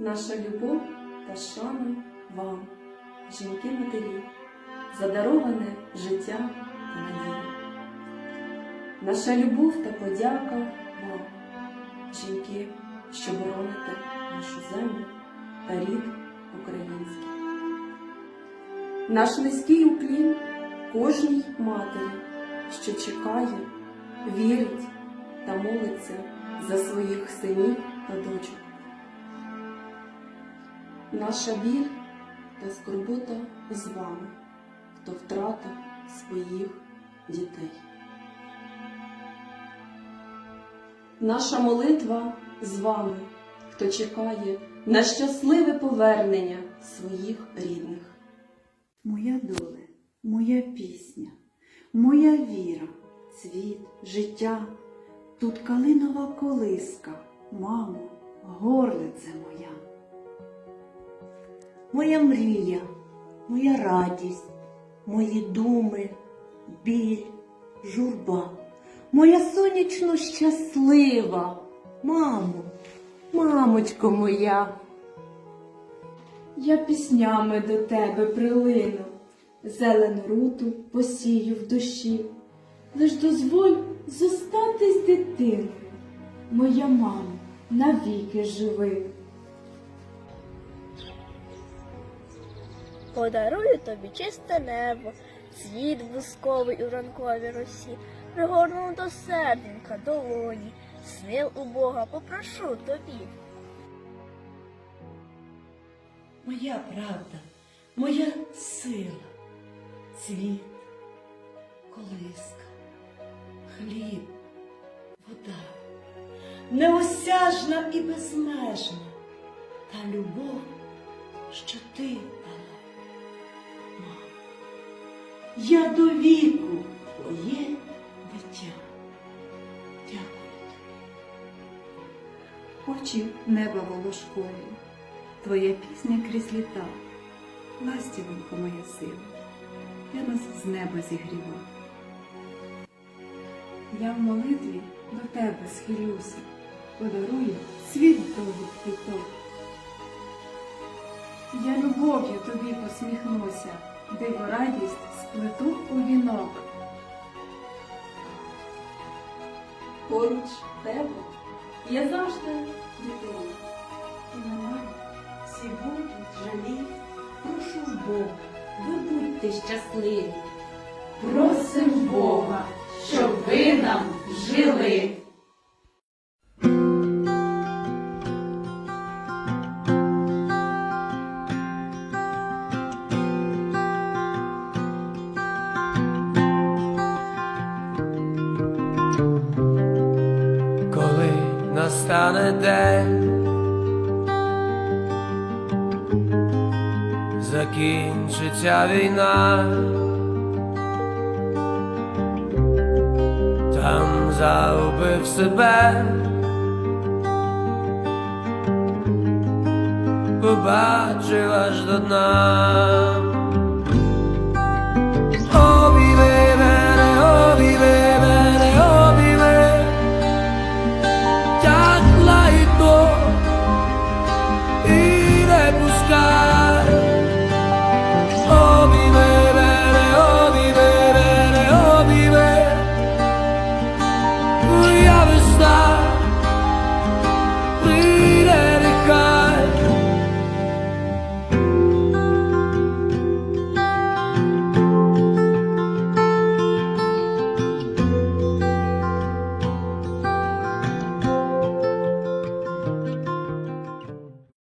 Наша любов та шана вам, жінки-матері, задароване життя та надія. Наша любов та подяка вам, жінки, що бороните нашу землю та рід український. Наш низький уклін кожній матері, що чекає, вірить та молиться за своїх синів та дочок. Наша біль та скорбота з вами, хто втратив своїх дітей. Наша молитва з вами, хто чекає на щасливе повернення своїх рідних. Моя доле, моя пісня, моя віра, цвіт, життя, тут калинова колиска, мамо, горлице моя. Моя мрія, моя радість, мої думи, біль, журба, моя сонячно щаслива, мамо, мамочко моя. Я піснями до тебе прилину, зелену руту посію в душі. Лиш дозволь зостатись дитиною, моя мама навіки живи. Подарую тобі чисте небо, світ бусковий у ранковій росі, пригорну до серденька долоні, сил у Бога попрошу тобі. Моя правда, моя сила, цвіт, колиска, хліб, вода, неосяжна і безмежна та любов, що ти я до віку твоє дитя. Дякую тобі. Очі неба волошкові, Твоя пісня крізь літа, ластівонько моя сила, я нас з неба зігріва. Я в молитві до тебе схилюся, подарую світ довгих квіток. Я любов'ю тобі посміхнуся, диво радість сплету у вінок. Поруч тебе я завжди дитина. І немає всі будуть жалі, прошу в Бога, ви будьте щасливі. Просим Бога, настане день, закінчиться війна, там загубив себе, побачив аж до дна.